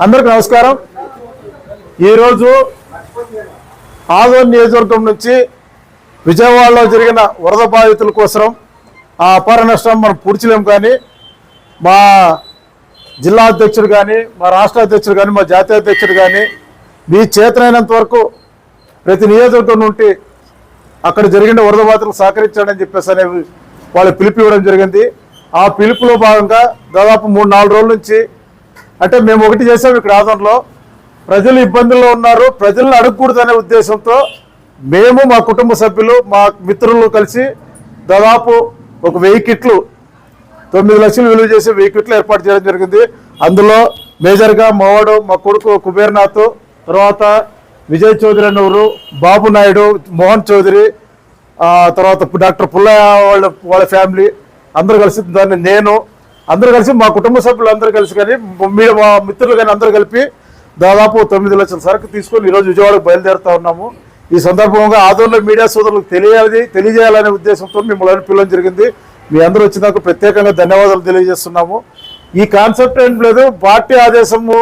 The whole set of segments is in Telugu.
అందరికి నమస్కారం. ఈరోజు ఆదోన్ నియోజకవర్గం నుంచి విజయవాడలో జరిగిన వరద బాధితుల కోసం ఆ అపార నష్టం మనం పూడ్చలేం కానీ మా జిల్లా అధ్యక్షుడు కానీ మా రాష్ట్ర అధ్యక్షుడు కానీ మా జాతీయ అధ్యక్షుడు కానీ మీ చేతనైనంత వరకు ప్రతి నియోజకవర్గం నుండి అక్కడ జరిగిన వరద బాధితులకు సహకరించాడని చెప్పేసి అనేవి వాళ్ళు పిలుపు ఇవ్వడం జరిగింది. ఆ పిలుపులో భాగంగా దాదాపు మూడు నాలుగు రోజుల నుంచి అంటే మేము ఒకటి చేసాం ఇక్కడ ఆదంలో ప్రజలు ఇబ్బందుల్లో ఉన్నారు. ప్రజలను అడగకూడదనే ఉద్దేశంతో మేము మా కుటుంబ సభ్యులు మా మిత్రులు కలిసి దాదాపు ఒక వెయ్యి కిట్లు తొమ్మిది లక్షలు విలువ చేసి వెయ్యి కిట్లు ఏర్పాటు చేయడం జరిగింది. అందులో మేజర్గా మావాడు మా కొడుకు కుబేర్నాథ్ తర్వాత విజయ్ చౌదరి అనేవారు బాబు నాయుడు మోహన్ చౌదరి తర్వాత డాక్టర్ పుల్లయ్య వాళ్ళ వాళ్ళ ఫ్యామిలీ అందరూ కలిసి దాన్ని నేను అందరూ కలిసి మా కుటుంబ సభ్యులు అందరూ కలిసి కానీ మీ మా మిత్రులు కానీ అందరూ కలిపి దాదాపు తొమ్మిది లక్షల సరుకు తీసుకొని ఈరోజు విజయవాడకు బయలుదేరుతా ఉన్నాము. ఈ సందర్భంగా ఆదోళన మీడియా సోదరులకు తెలియాలి తెలియజేయాలనే ఉద్దేశంతో మిమ్మల్ని పిలవడం జరిగింది. మీ అందరూ వచ్చినందుకు ప్రత్యేకంగా ధన్యవాదాలు తెలియజేస్తున్నాము. ఈ కాన్సెప్ట్ ఏం లేదు పార్టీ ఆదేశము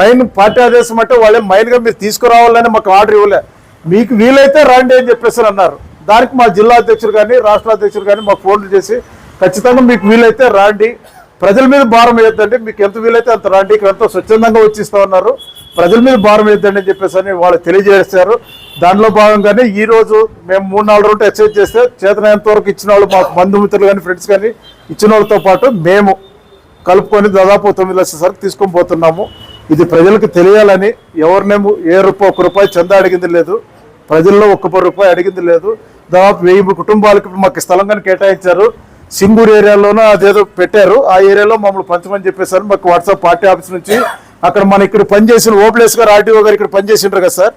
మైన్ పార్టీ ఆదేశం అంటే వాళ్ళే మైన్గా మీరు తీసుకురావాలని మాకు ఆర్డర్ ఇవ్వలే. మీకు వీలైతే రండి అని చెప్పేసి అన్నారు. దానికి మా జిల్లా అధ్యక్షుడు కానీ రాష్ట్ర అధ్యక్షుడు కానీ మాకు ఫోన్లు చేసి ఖచ్చితంగా మీకు వీలైతే రాండి. ప్రజల మీద భారం వేయొద్దండి. మీకు ఎంత వీలైతే అంత రాండి. ఇక్కడ ఎంతో స్వచ్ఛందంగా వచ్చిస్తా ఉన్నారు. ప్రజల మీద భారం వేయొద్దండి అని చెప్పేసి అని వాళ్ళు తెలియజేశారు. దానిలో భాగంగానే ఈ రోజు మేము మూడు నాలుగు రోజులు ఎక్సైజ్ చేస్తే చేతనైనంత వరకు ఇచ్చిన వాళ్ళు మా బంధుమిత్రులు కానీ ఫ్రెండ్స్ కానీ ఇచ్చిన వాళ్ళతో పాటు మేము కలుపుకొని దాదాపు తొమ్మిది లక్షల సరుకు తీసుకొని పోతున్నాము. ఇది ప్రజలకు తెలియాలని ఎవరినేమో ఏ రూపాయి ఒక రూపాయి చందా అడిగింది లేదు. ప్రజల్లో ఒక్క రూపాయి అడిగింది లేదు. దాదాపు వెయ్యి కుటుంబాలకు మాకు స్థలం కానీ కేటాయించారు. సింగూరు ఏరియాలోనూ అదేదో పెట్టారు. ఆ ఏరియాలో మమ్మల్ని పంచమని చెప్పేసారు మాకు వాట్సాప్ పార్టీ ఆఫీస్ నుంచి అక్కడ మన ఇక్కడ పనిచేసిన ఓబ్లేస్ గారు ఆర్టీఓ గారు ఇక్కడ పనిచేసిండ్రు కదా సార్.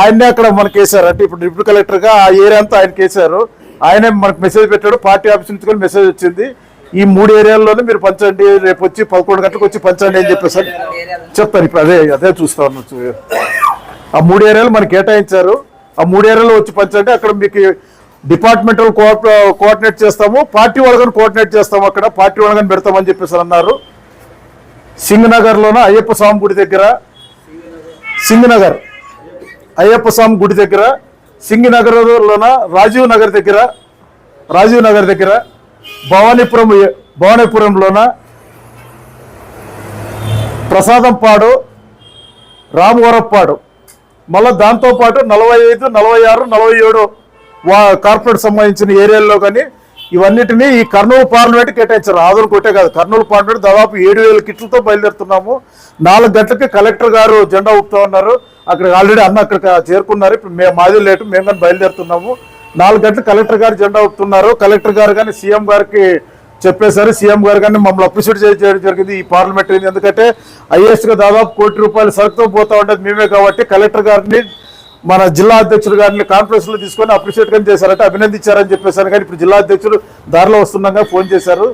ఆయనే అక్కడ మనకి వేశారు. అంటే ఇప్పుడు డిప్యూటీ కలెక్టర్గా ఆ ఏరియా అంతా ఆయనకి వేశారు. ఆయనే మనకు మెసేజ్ పెట్టాడు. పార్టీ ఆఫీస్ నుంచి కూడా మెసేజ్ వచ్చింది. ఈ మూడు ఏరియాల్లోనే మీరు పంచండి. రేపు వచ్చి పదకొండు గంటలకు వచ్చి పంచండి అని చెప్పేసి చెప్తాను ఇప్పుడు అదే అదే చూస్తా ఆ మూడు ఏరియాలు మనకి కేటాయించారు. ఆ మూడు ఏరియాలో వచ్చి పంచండి. అక్కడ మీకు డిపార్ట్మెంటల్ కోఆర్డినేట్ చేస్తాము పార్టీ వాళ్ళని కోఆర్డినేట్ చేస్తాము అక్కడ పార్టీ వాళ్ళని పెడతామని చెప్పేసి అన్నారు. సింగినగర్లోన అయ్యప్ప స్వామి గుడి దగ్గర సింగనగర్ అయ్యప్ప స్వామి గుడి దగ్గర సింగనగర్ లోన రాజీవ్ నగర్ దగ్గర రాజీవ్ నగర్ దగ్గర భవానీపురం భవానీపురంలోన ప్రసాదంపాడు రామవరపాడు మళ్ళీ దాంతోపాటు నలభై ఐదు నలభై ఆరు నలభై ఏడు కార్పొరేట్ సంబంధించిన ఏరియాల్లో కానీ ఇవన్నిటిని ఈ కర్నూలు పార్లమెంట్ కేటాయించారు. ఆదరణ కొట్టే కాదు. కర్నూలు పార్లమెంట్ దాదాపు ఏడు వేల కిట్లతో బయలుదేరుతున్నాము. నాలుగు గంటలకి కలెక్టర్ గారు జెండా ఊపుతా ఉన్నారు. అక్కడ ఆల్రెడీ అన్న అక్కడ చేరుకున్నారు. ఇప్పుడు మేము మాది లేటు మేము కానీ బయలుదేరుతున్నాము. నాలుగు గంటలకు కలెక్టర్ గారు జెండా ఊపుతున్నారు. కలెక్టర్ గారు కానీ సీఎం గారికి చెప్పేశారు. సీఎం గారు కానీ మమ్మల్ని అప్రిషియేట్ చేయడం జరిగింది. ఈ పార్లమెంట్ ఎందుకంటే ఐఏఎస్గా దాదాపు కోటి రూపాయలు సరుకుతో పోతా ఉండేది మేమే కాబట్టి కలెక్టర్ గారిని మన జిల్లా అధ్యక్షుడు గారిని కాన్ఫరెన్స్లో తీసుకొని అప్రిషియేట్ కానీ చేశారంటే అభినందించారని చెప్పేశారు కానీ ఇప్పుడు జిల్లా అధ్యక్షుడు దారిలో వస్తుండగా ఫోన్ చేశారు.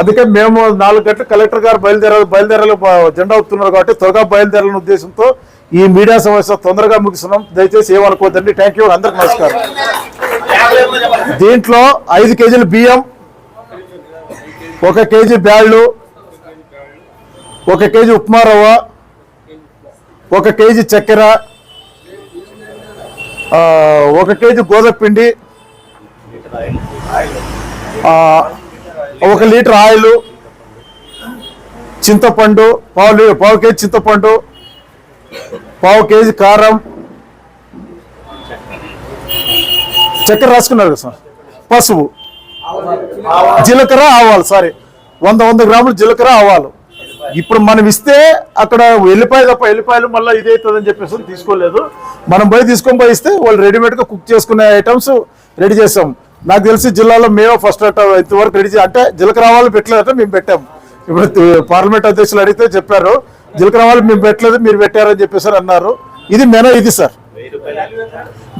అందుకే మేము నాలుగు గంటలు కలెక్టర్ గారు బయలుదేరాలి బయలుదేరాలి జెండా వస్తున్నారు కాబట్టి త్వరగా బయలుదేరాలనే ఉద్దేశంతో ఈ మీడియా సమస్య తొందరగా ముగిస్తున్నాం. దయచేసి ఏమనుకోవద్దండి థ్యాంక్ యూ అందరికి నమస్కారం. దీంట్లో ఐదు కేజీలు బియ్యం ఒక కేజీ బ్యాళ్ళు ఒక కేజీ ఉప్మా రవ్వ ఒక కేజీ చక్కెర ఒక కేజీ గోధుమ పిండి ఒక లీటర్ ఆయిల్ చింతపండు పావు పావు కేజీ చింతపండు పావు కేజీ కారం. చక్కెర రాసుకున్నారు కదా సార్? పసుపు. జీలకర్ర ఆవాలు సారీ. వంద వంద గ్రాములు జీలకర్ర ఆవాలు. ఇప్పుడు మనం ఇస్తే అక్కడ ఎల్లిపాయ తప్ప ఎల్లిపాయలు మళ్ళీ ఇదే అవుతుందని చెప్పేసి తీసుకోలేదు. మనం పోయి తీసుకొని పోయి ఇస్తే వాళ్ళు రెడీమేడ్గా కుక్ చేసుకునే ఐటమ్స్ రెడీ చేస్తాం. నాకు తెలిసి జిల్లాలో మేము ఫస్ట్ ఇంతవరకు రెడీ చే అంటే జీలకర్ర ఆవాలు పెట్టలేదంటే మేము పెట్టాం. ఇప్పుడు పార్లమెంట్ అధ్యక్షులు అడిగితే చెప్పారు జీలకర్ర ఆవాలు మేము పెట్టలేదు మీరు పెట్టారని చెప్పేసి అన్నారు. ఇది మెనో ఇది సార్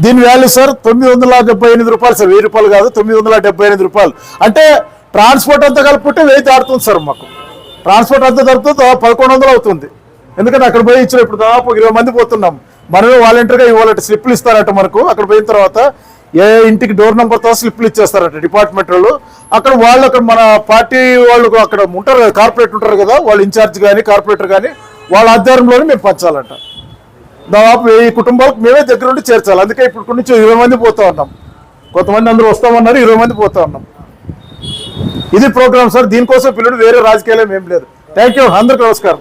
దీని వాల్యూ సార్ తొమ్మిది వందల డెబ్బై ఎనిమిది రూపాయలు సార్ వెయ్యి రూపాయలు కాదు తొమ్మిది వందల డెబ్బై ఎనిమిది రూపాయలు. అంటే ట్రాన్స్పోర్ట్ అంతా కలుపుకుంటే వెయ్యి దాడుతుంది సార్ మాకు. ట్రాన్స్పోర్ట్ అంతా దొరుకుతుంది పదకొండు వందలు అవుతుంది. ఎందుకంటే అక్కడ పోయి ఇచ్చిన ఇప్పుడు దాదాపు ఇరవై మంది పోతున్నాం. మనమే వాలంటీర్గా ఇవ్వాలంటే స్లిప్లు ఇస్తారట మనకు. అక్కడ పోయిన తర్వాత ఏ ఇంటికి డోర్ నెంబర్తో స్లిప్లు ఇచ్చేస్తారట డిపార్ట్మెంట్ వాళ్ళు. అక్కడ వాళ్ళు అక్కడ మన పార్టీ వాళ్ళు అక్కడ ఉంటారు కదా కార్పొరేట్ ఉంటారు కదా వాళ్ళు ఇన్ఛార్జ్ కానీ కార్పొరేటర్ కానీ వాళ్ళ ఆధ్వర్యంలోనే మేము పంచాలంట. దాదాపు వెయ్యి కుటుంబాలకు మేమే దగ్గరుండి చేర్చాలి. అందుకే ఇప్పుడు నుంచి ఇరవై మంది పోతా ఉన్నాం. కొంతమంది అందరూ వస్తామన్నారు ఇరవై మంది పోతా ఉన్నాం. ఇది ప్రోగ్రామ్ సార్ దీనికోసం పిల్లడు వేరే రాజకీయాలు ఏం లేదు. థ్యాంక్ యూ అందరికి నమస్కారం.